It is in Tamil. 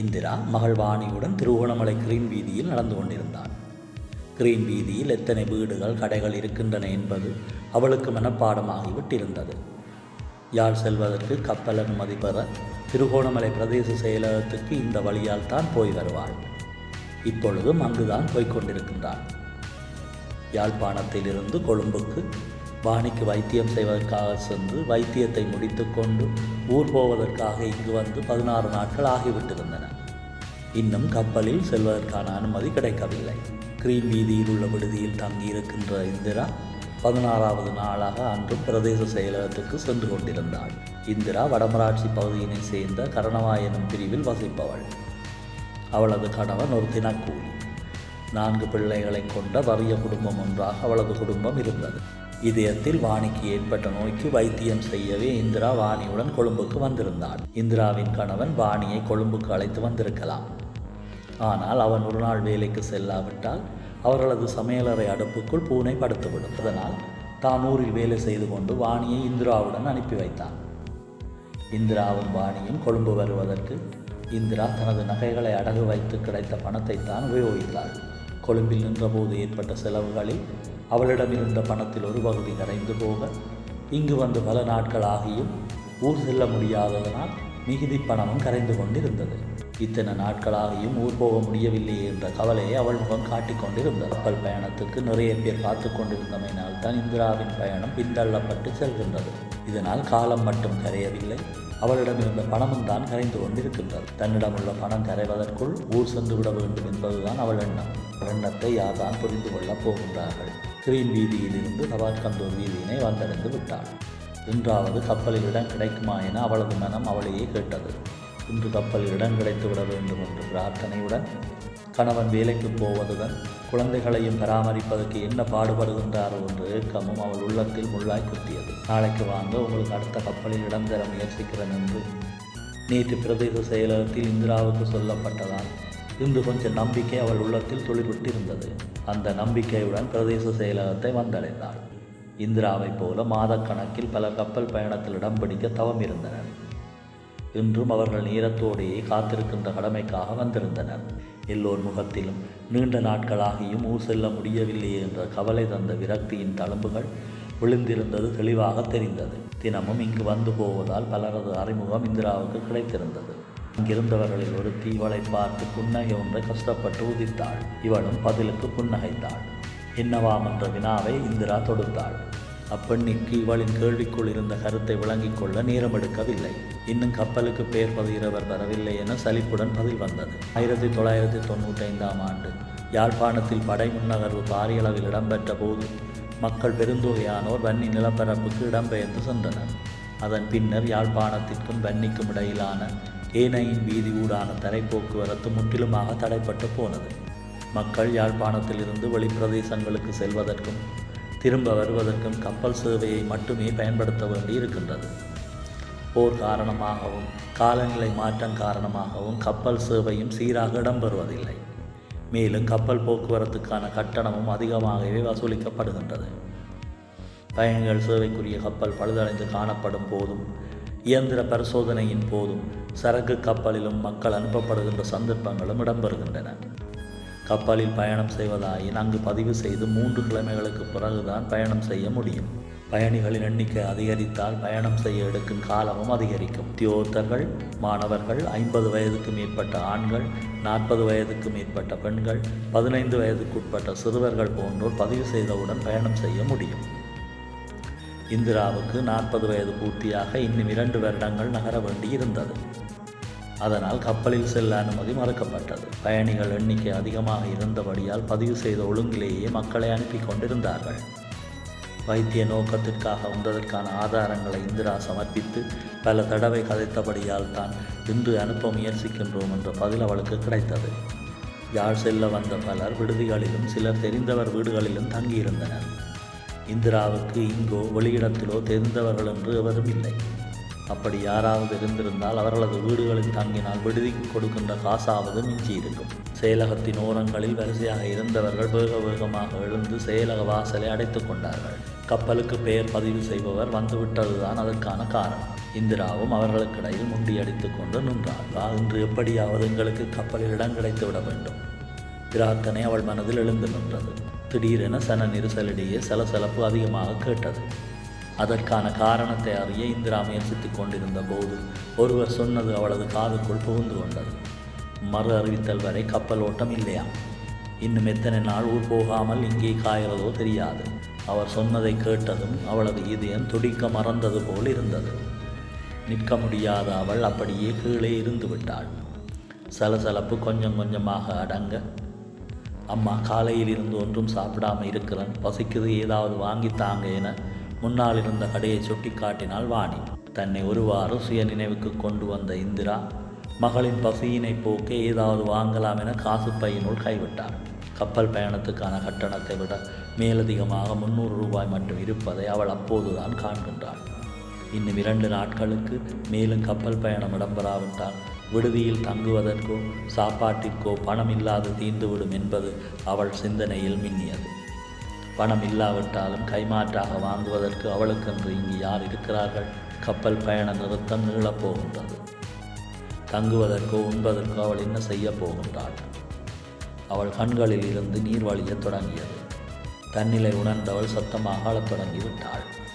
இந்திரா மகள் வாணியுடன் திருகோணமலை கிரீன் வீதியில் நடந்து கொண்டிருந்தாள். கிரீன் வீதியில் எத்தனை வீடுகள் கடைகள் இருக்கின்றன என்பது அவளுக்கு மனப்பாடமாகிவிட்டிருந்தது. யாழ் செல்வதற்கு கப்பல் அனுமதி பெற திருகோணமலை பிரதேச செயலகத்துக்கு இந்த வழியால் தான் போய் வருவாள். இப்பொழுதும் அங்குதான் போய்க் கொண்டிருக்கின்றாள். யாழ்ப்பாணத்திலிருந்து கொழும்புக்கு வாணிக்கு வைத்தியம் செய்வதற்காக சென்று வைத்தியத்தை முடித்துக்கொண்டு ஊர் போவதற்காக இங்கு வந்து பதினாறு நாட்கள் ஆகிவிட்டிருந்தன. இன்னும் கப்பலில் செல்வதற்கான அனுமதி கிடைக்கவில்லை. கிரீம் வீதியில் உள்ள விடுதியில் தங்கியிருக்கின்ற இந்திரா பதினாறாவது நாளாக அன்று பிரதேச செயலகத்துக்கு சென்று கொண்டிருந்தாள். இந்திரா வடமராட்சி பகுதியினை சேர்ந்த கரணவா எனும் பிரிவில் வசிப்பவள். அவளது கணவன் ஒரு தினக்கூலி. நான்கு பிள்ளைகளை கொண்ட வறிய குடும்பம் ஒன்றாக அவளது குடும்பம் இருந்தது. இதயத்தில் வாணிக்கு ஏற்பட்ட நோய்க்கு வைத்தியம் செய்யவே இந்திரா வாணியுடன் கொழும்புக்கு வந்திருந்தாள் இந்திராவின் கணவன் வாணியை கொழும்புக்கு அழைத்து வந்திருக்கலாம். ஆனால் அவன் ஒரு நாள் வேலைக்கு செல்லாவிட்டால் அவர்களது சமையலறை அடுப்புக்குள் பூனை படுத்துவிடும். அதனால் தான் ஊரில் வேலை செய்து கொண்டு வாணியை இந்திராவுடன் அனுப்பி வைத்தான். இந்திராவும் வாணியும் கொழும்பு வருவதற்கு இந்திரா தனது நகைகளை அடகு வைத்து கிடைத்த பணத்தை தான் உபயோகித்தாள். கொழும்பில் நின்றபோது ஏற்பட்ட செலவுகளில் அவளிடம் இருந்த பணத்தில் ஒரு பகுதி கரைந்து போக இங்கு வந்து பல நாட்கள் ஆகியும் ஊர் செல்ல முடியாததனால் மிகுதி பணமும் கரைந்து கொண்டிருந்தது. இத்தனை நாட்களாகியும் ஊர் போக முடியவில்லை என்ற கவலையை அவள் முகம் காட்டிக்கொண்டிருந்தது கப்பல் பயணத்துக்கு நிறைய பேர் காத்து கொண்டிருந்தமையினால் தான் இந்திராவின் பயணம் பின்தள்ளப்பட்டு செல்கின்றது. இதனால் காலம் மட்டும் கரையவில்லை. அவளிடமிருந்த பணமும் தான் கரைந்து கொண்டிருக்கின்றது. தன்னிடமுள்ள பணம் கரைவதற்குள் ஊர் சென்று விட வேண்டும் என்பதுதான் அவள் எண்ணம். எண்ணத்தை யார்தான் புரிந்து கொள்ளப் போகின்றார்கள்? கிரீன் வீதியிலிருந்து தவார்கந்தூர் வீதியினை வந்தடைந்து விட்டாள். இன்றாவது கப்பலில் இடம் கிடைக்குமா என அவளது மனம் அவளையே கேட்டது. இன்று கப்பலில் இடம் கிடைத்து விட வேண்டும் என்று பிரார்த்தனையுடன் கணவன் வேலைக்கு போவதுடன் குழந்தைகளையும் பராமரிப்பதற்கு என்ன பாடுபடுகின்றாரோ என்று ஏக்கமும் அவள் உள்ளத்தில் முள்ளாய் குத்தியது. நாளைக்கு வாங்க உங்களுக்கு அடுத்த கப்பலில் இடம் தர முயற்சிக்கிறேன் என்று. நேற்று பிரதேச செயலகத்தில் இந்திராவுக்கு சொல்லப்பட்டதால் இன்று கொஞ்சம் நம்பிக்கை அவள் உள்ளத்தில் துளிர்விட்டு இருந்தது அந்த நம்பிக்கையுடன் பிரதேச செயலகத்தை வந்தடைந்தாள். இந்திராவைப் போல மாதக்கணக்கில் பல கப்பல் பயணத்தில் இடம் பிடிக்க தவம் இருந்தனர். இன்றும் அவர்கள் நேரத்தோடையே காத்திருக்கின்ற கடமைக்காக வந்திருந்தனர். எல்லோர் முகத்திலும் நீண்ட நாட்களாகியும் ஊர் செல்ல முடியவில்லை என்ற கவலை தந்த விரக்தியின் தழும்புகள் விழுந்திருந்தது தெளிவாக தெரிந்தது. தினமும் இங்கு வந்து போவதால் பலரது அறிமுகம் இந்திராவுக்கு கிடைத்திருந்தது. அங்கிருந்தவர்களில் ஒரு தீவளை பார்த்து புன்னகை ஒன்றை கஷ்டப்பட்டு உதித்தாள். இவளும் பதிலுக்கு புன்னகைத்தாள். என்னவாம் என்ற வினாவை இந்திரா தொடுத்தாள். அப்பெண்ணிற்கு இவளின் கேள்விக்குள் இருந்த கருத்தை விளங்கிக் கொள்ள நேரம் எடுக்கவில்லை இன்னும் கப்பலுக்கு பெயர் பதிகிறவர் வரவில்லை என சலிப்புடன் பதில் வந்தது. ஆயிரத்தி தொள்ளாயிரத்தி தொண்ணூற்றி ஐந்தாம் ஆண்டு யாழ்ப்பாணத்தில் படை முன்னகர்வு பாரிய அளவில் இடம்பெற்ற போது மக்கள் பெருந்தொகையானோர் வன்னி நிலப்பரப்புக்கு இடம்பெயர்ந்து சென்றனர். அதன் பின்னர் யாழ்ப்பாணத்திற்கும் வன்னிக்கும் இடையிலான ஏனையின் வீதி ஊடான தரை போக்குவரத்து முற்றிலுமாக தடைப்பட்டு போனது. மக்கள் யாழ்ப்பாணத்திலிருந்து வெளிப்பிரதேசங்களுக்கு செல்வதற்கும் திரும்ப வருவதற்கும் கப்பல் சேவையை மட்டுமே பயன்படுத்த வேண்டி இருக்கின்றது. போர் காரணமாகவும் காலநிலை மாற்றம் காரணமாகவும் கப்பல் சேவையும் சீராக இடம்பெறுவதில்லை. மேலும் கப்பல் போக்குவரத்துக்கான கட்டணமும் அதிகமாகவே வசூலிக்கப்படுகின்றது. பயணிகள் சேவைக்குரிய கப்பல் பழுதடைந்து காணப்படும் போதும் இயந்திர பரிசோதனையின் போதும் சரக்கு கப்பலிலும் மக்கள் அனுப்பப்படுகின்ற சந்தர்ப்பங்களும் இடம்பெறுகின்றன. கப்பலில் பயணம் செய்வதாயின் அங்கு பதிவு செய்து மூன்று கிழமைகளுக்கு பிறகுதான் பயணம் செய்ய முடியும். பயணிகளின் எண்ணிக்கை அதிகரித்தால் பயணம் செய்ய எடுக்கும் காலமும் அதிகரிக்கும். உத்தியோகத்தர்கள் மாணவர்கள் ஐம்பது வயதுக்கு மேற்பட்ட ஆண்கள் நாற்பது வயதுக்கு மேற்பட்ட பெண்கள் பதினைந்து வயதுக்குட்பட்ட சிறுவர்கள் போன்றோர் பதிவு செய்தவுடன் பயணம் செய்ய முடியும். இந்திராவுக்கு நாற்பது வயது பூர்த்தியாக இன்னும் இரண்டு வருடங்கள் நகர வேண்டியிருந்தது. அதனால் கப்பலில் செல்ல அனுமதி மறுக்கப்பட்டது. பயணிகள் எண்ணிக்கை அதிகமாக இருந்தபடியால் பதிவு செய்த ஒழுங்கிலேயே மக்களை அனுப்பி கொண்டிருந்தார்கள். வைத்திய நோக்கத்திற்காக வந்ததற்கான ஆதாரங்களை இந்திரா சமர்ப்பித்து பல தடவை கதைத்தபடியால் தான் இன்று அனுப்ப முயற்சிக்கின்றோம் என்ற பதில் அவளுக்கு கிடைத்தது. யாழ் செல்ல வந்த பலர் விடுதிகளிலும் சிலர் தெரிந்தவர் வீடுகளிலும் தங்கியிருந்தனர். இந்திராவுக்கு இங்கோ வெளியிடத்திலோ தெரிந்தவர்கள் என்று எவரும் இல்லை. அப்படி யாராவது இருந்திருந்தால் அவர்களது வீடுகளில் தங்கினால் விடுதிக்கு கொடுக்கின்ற காசாவது மிஞ்சி இருக்கும். செயலகத்தின் ஓரங்களில் வரிசையாக இருந்தவர்கள் வேக வேகமாக எழுந்து செயலக வாசலை அடைத்துக் கொண்டார்கள். கப்பலுக்கு பெயர் பதிவு செய்பவர் வந்துவிட்டதுதான் அதற்கான காரணம். இந்திராவும் அவர்களுக்கிடையில் முண்டியடித்துக் கொண்டு நின்றாள். "வா, இன்று எப்படியாவது எங்களுக்கு கப்பலில் இடம் கிடைத்து விட வேண்டும். பிரார்த்தனை அவள் மனதில் எழுந்து நின்றது. திடீரென சன நெரிசலிடையே சலசலப்பு அதிகமாக கேட்டது. அதற்கான காரணத்தை அறிய இந்திரா முயற்சித்துக் கொண்டிருந்த போது ஒருவர் சொன்னது அவளது காதுக்குள் புகுந்து கொண்டது. மறு அறிவித்தல் வரை கப்பல் ஓட்டம் இல்லையா? இன்னும் எத்தனை நாள் ஊர் போகாமல் இங்கே காய்கிறதோ தெரியாது. அவர் சொன்னதை கேட்டதும் அவளது இதயம் துடிக்க மறந்தது போல் இருந்தது. நிற்க முடியாத அவள் அப்படியே கீழே இருந்து விட்டாள். சலசலப்பு கொஞ்சம் கொஞ்சமாக அடங்க அம்மா காலையில் இருந்து ஒன்றும் சாப்பிடாம இருக்கிறேன். பசிக்குது ஏதாவது வாங்கி தாங்க என முன்னால் இருந்த கடையை சுட்டி காட்டினாள் வாணி. தன்னை ஒருவாறு சுய நினைவுக்கு கொண்டு வந்த இந்திரா மகளின் பசியினை போக்க ஏதாவது வாங்கலாம் என காசு பையினுள் கைவிட்டாள் கப்பல் பயணத்துக்கான கட்டணத்தை விட மேலதிகமாக முன்னூறு ரூபாய் மட்டும் இருப்பதை அவள் அப்போதுதான் காண்கின்றாள். இன்னும் இரண்டு நாட்களுக்கு மேலும் கப்பல் பயணம் இடம்பெறாவிட்டால் விடுதியில் தங்குவதற்கோ சாப்பாட்டிற்கோ பணம் இல்லாது தீர்ந்துவிடும் என்பது அவள் சிந்தனையில் மின்னியது. பணம் இல்லாவிட்டாலும் கைமாற்றாக வாங்குவதற்கு அவளுக்கென்று இங்கு யார் இருக்கிறார்கள்? கப்பல் பயண நிறுத்தம் நீளப் போகின்றது. தங்குவதற்கோ உண்பதற்கோ அவள் என்ன செய்ய போகின்றாள்? அவள் கண்களில் இருந்து நீர் வழியத் தொடங்கியது. தன்னிலை உணர்ந்தவள் சத்தமாக அழத் தொடங்கிவிட்டாள்.